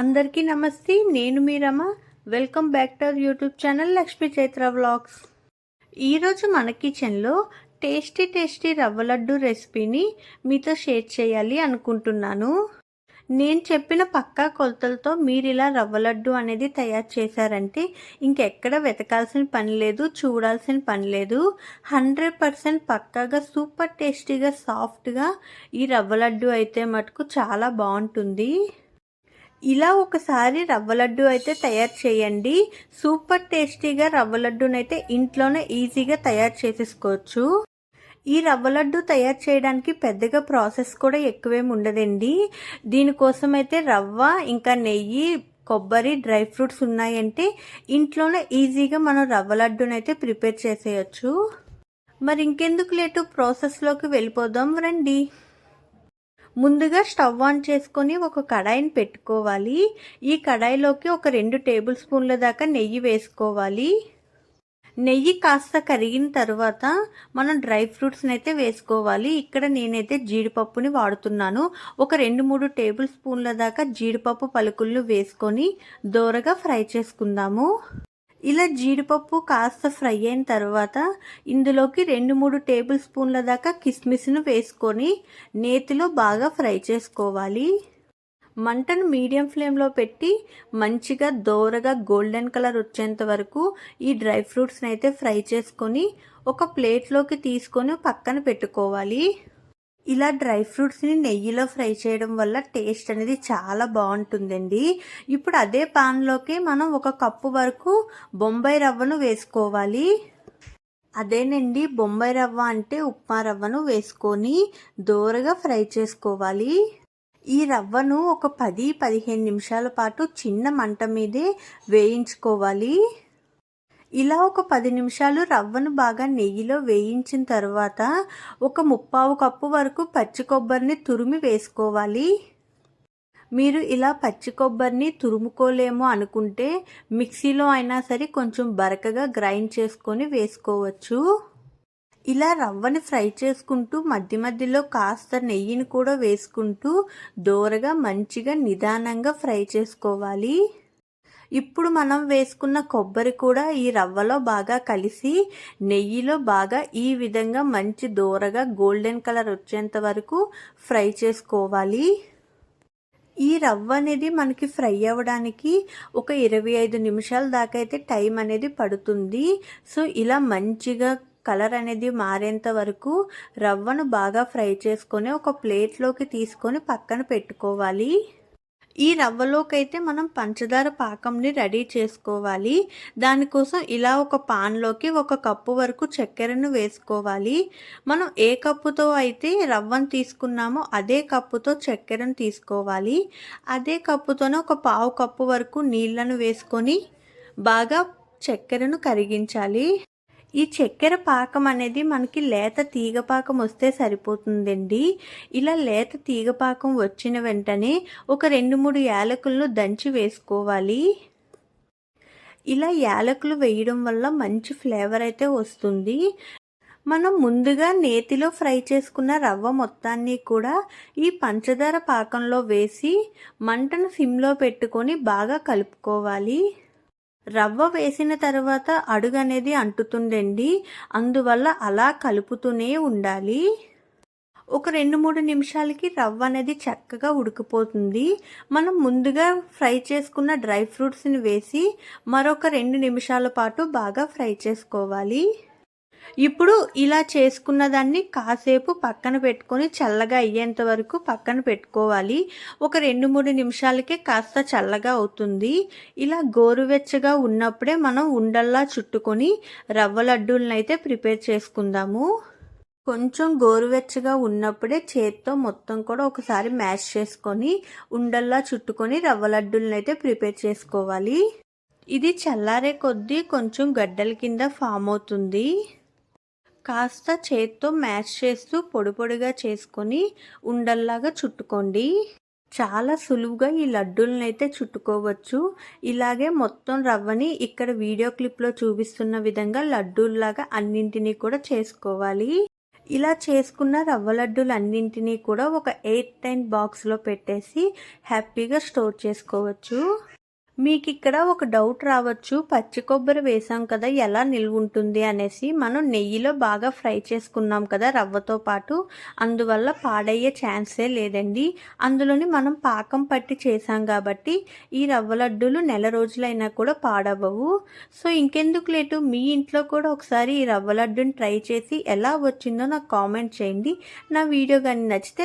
అందరికీ నమస్తే నేను Meeramma welcome back to our YouTube channel Lakshmi Chaitra vlogs ఈరోజు మన కిచెన్లో టేస్టీ టేస్టీ రవ్వ లడ్డు రెసిపీని మీతో షేర్ చేయాలి అనుకుంటున్నాను. నేను చెప్పిన పక్కా కొలతలతో మీరు ఇలా రవ్వ లడ్డు అనేది తయారు చేశారంటే ఇంకెక్కడ వెతకాల్సిన పని లేదు చూడాల్సిన పని లేదు. హండ్రెడ్ పర్సెంట్ పక్కాగా సూపర్ టేస్టీగా సాఫ్ట్గా ఈ రవ్వ లడ్డు అయితే మటుకు చాలా బాగుంటుంది. ఇలా ఒకసారి రవ్వ లడ్డు అయితే తయారు చేయండి. సూపర్ టేస్టీగా రవ్వ లడ్డునైతే ఇంట్లోనే ఈజీగా తయారు చేసేసుకోవచ్చు. ఈ రవ్వ లడ్డు తయారు చేయడానికి పెద్దగా ప్రాసెస్ కూడా ఎక్కువేం ఉండదండి. దీనికోసం అయితే రవ్వ ఇంకా నెయ్యి కొబ్బరి డ్రై ఫ్రూట్స్ ఉన్నాయంటే ఇంట్లోనే ఈజీగా మనం రవ్వ లడ్డునైతే ప్రిపేర్ చేసేయచ్చు. మరి ఇంకెందుకు లేటు ప్రాసెస్లోకి వెళ్ళిపోదాం రండి. ముందుగా స్టవ్ ఆన్ చేసుకొని ఒక కడాయిని పెట్టుకోవాలి. ఈ కడాయిలోకి ఒక రెండు టేబుల్ స్పూన్ల దాకా నెయ్యి వేసుకోవాలి. నెయ్యి కాస్త కరిగిన తర్వాత మనం డ్రై ఫ్రూట్స్ని అయితే వేసుకోవాలి. ఇక్కడ నేనైతే జీడిపప్పుని వాడుతున్నాను. ఒక రెండు మూడు టేబుల్ స్పూన్ల దాకా జీడిపప్పు పలుకులను వేసుకొని దోరగా ఫ్రై చేసుకుందాము. ఇలా జీడిపప్పు కాస్త ఫ్రై అయిన తర్వాత ఇందులోకి రెండు మూడు టేబుల్ స్పూన్ల దాకా కిస్మిస్ను వేసుకొని నేతిలో బాగా ఫ్రై చేసుకోవాలి. మంటను మీడియం ఫ్లేమ్లో పెట్టి మంచిగా దోరగా గోల్డెన్ కలర్ వచ్చేంత వరకు ఈ డ్రై ఫ్రూట్స్ని అయితే ఫ్రై చేసుకొని ఒక ప్లేట్లోకి తీసుకొని పక్కన పెట్టుకోవాలి. ఇలా డ్రై ఫ్రూట్స్ని నెయ్యిలో ఫ్రై చేయడం వల్ల టేస్ట్ అనేది చాలా బాగుంటుందండి. ఇప్పుడు అదే పాన్లోకి మనం ఒక కప్పు వరకు బొంబాయి రవ్వను వేసుకోవాలి. అదేనండి బొంబాయి రవ్వ అంటే ఉప్మా రవ్వను వేసుకొని దోరగా ఫ్రై చేసుకోవాలి. ఈ రవ్వను ఒక పది పదిహేను నిమిషాల పాటు చిన్న మంట మీదే వేయించుకోవాలి. ఇలా ఒక పది నిమిషాలు రవ్వను బాగా నెయ్యిలో వేయించిన తర్వాత ఒక ముప్పావు కప్పు వరకు పచ్చి కొబ్బరిని తురిమి వేసుకోవాలి. మీరు ఇలా పచ్చి కొబ్బరిని తురుముకోలేమో అనుకుంటే మిక్సీలో అయినా సరే కొంచెం బరకగా గ్రైండ్ చేసుకొని వేసుకోవచ్చు. ఇలా రవ్వని ఫ్రై చేసుకుంటూ మధ్య మధ్యలో కాస్త నెయ్యిని కూడా వేసుకుంటూ దోరగా మంచిగా నిదానంగా ఫ్రై చేసుకోవాలి. ఇప్పుడు మనం వేసుకున్న కొబ్బరి కూడా ఈ రవ్వలో బాగా కలిసి నెయ్యిలో బాగా ఈ విధంగా మంచి దూరగా గోల్డెన్ కలర్ వచ్చేంత వరకు ఫ్రై చేసుకోవాలి. ఈ రవ్వ అనేది మనకి ఫ్రై అవ్వడానికి ఒక ఇరవై ఐదు నిమిషాల దాకా అయితే టైం అనేది పడుతుంది. సో ఇలా మంచిగా కలర్ అనేది మారేంత వరకు రవ్వను బాగా ఫ్రై చేసుకొని ఒక ప్లేట్లోకి తీసుకొని పక్కన పెట్టుకోవాలి. ఈ రవ్వలోకి అయితే మనం పంచదార పాకంని రెడీ చేసుకోవాలి. దానికోసం ఇలా ఒక పాన్లోకి ఒక కప్పు వరకు చక్కెరను వేసుకోవాలి. మనం ఏ కప్పుతో అయితే రవ్వను తీసుకున్నామో అదే కప్పుతో చక్కెరను తీసుకోవాలి. అదే కప్పుతోనే ఒక పావు కప్పు వరకు నీళ్ళను వేసుకొని బాగా చక్కెరను కరిగించాలి. ఈ చక్కెర పాకం అనేది మనకి లేత తీగ పాకం వస్తే సరిపోతుందండి. ఇలా లేత తీగ పాకం వచ్చిన వెంటనే ఒక రెండు మూడు యాలకులను దంచి వేసుకోవాలి. ఇలా యాలకులు వేయడం వల్ల మంచి ఫ్లేవర్ అయితే వస్తుంది. మనం ముందుగా నేతిలో ఫ్రై చేసుకున్న రవ్వ మొత్తాన్ని కూడా ఈ పంచదార పాకంలో వేసి మంటను సిమ్లో పెట్టుకొని బాగా కలుపుకోవాలి. రవ్వ వేసిన తర్వాత అడుగు అనేది అంటుతుండండి. అందువల్ల అలా కలుపుతూనే ఉండాలి. ఒక రెండు మూడు నిమిషాలకి రవ్వ అనేది చక్కగా ఉడికిపోతుంది. మనం ముందుగా ఫ్రై చేసుకున్న డ్రై ఫ్రూట్స్ని వేసి మరొక రెండు నిమిషాల పాటు బాగా ఫ్రై చేసుకోవాలి. ఇప్పుడు ఇలా చేసుకున్న దాన్ని కాసేపు పక్కన పెట్టుకొని చల్లగా అయ్యేంత వరకు పక్కన పెట్టుకోవాలి. ఒక రెండు మూడు నిమిషాలకే కాస్త చల్లగా అవుతుంది. ఇలా గోరువెచ్చగా ఉన్నప్పుడే మనం ఉండల్లా చుట్టుకొని రవ్వ లడ్డూలను అయితే ప్రిపేర్ చేసుకుందాము. కొంచెం గోరువెచ్చగా ఉన్నప్పుడే చేత్తో మొత్తం కూడా ఒకసారి మ్యాష్ చేసుకొని ఉండల్లా చుట్టుకొని రవ్వ లడ్డూలను అయితే ప్రిపేర్ చేసుకోవాలి. ఇది చల్లారే కొద్దీ కొంచెం గడ్డల కింద ఫామ్ అవుతుంది. కాస్త చేత్తో మ్యాష్ చేస్తూ పొడి పొడిగా చేసుకొని ఉండల్లాగా చుట్టుకోండి. చాలా సులువుగా ఈ లడ్డూలను అయితే చుట్టుకోవచ్చు. ఇలాగే మొత్తం రవ్వని ఇక్కడ వీడియో క్లిప్లో చూపిస్తున్న విధంగా లడ్డూల్లాగా అన్నింటినీ కూడా చేసుకోవాలి. ఇలా చేసుకున్న రవ్వ లడ్డూలన్నింటినీ కూడా ఒక ఎయిట్ టైన్ బాక్స్లో పెట్టేసి హ్యాపీగా స్టోర్ చేసుకోవచ్చు. మీకు ఇక్కడ ఒక డౌట్ రావచ్చు. పచ్చి కొబ్బరి వేసాం కదా ఎలా నిల్వ ఉంటుంది అనేసి. మనం నెయ్యిలో బాగా ఫ్రై చేసుకున్నాం కదా రవ్వతో పాటు. అందువల్ల పాడయ్యే ఛాన్సే లేదండి. అందులోని మనం పాకం పట్టి చేసాం కాబట్టి ఈ రవ్వ లడ్డూలు నెల రోజులైనా కూడా పాడవవు సో ఇంకెందుకు లేటు? మీ ఇంట్లో కూడా ఒకసారి ఈ రవ్వ లడ్డుని ట్రై చేసి ఎలా వచ్చిందో నాకు కామెంట్ చేయండి. నా వీడియో కానీ నచ్చితే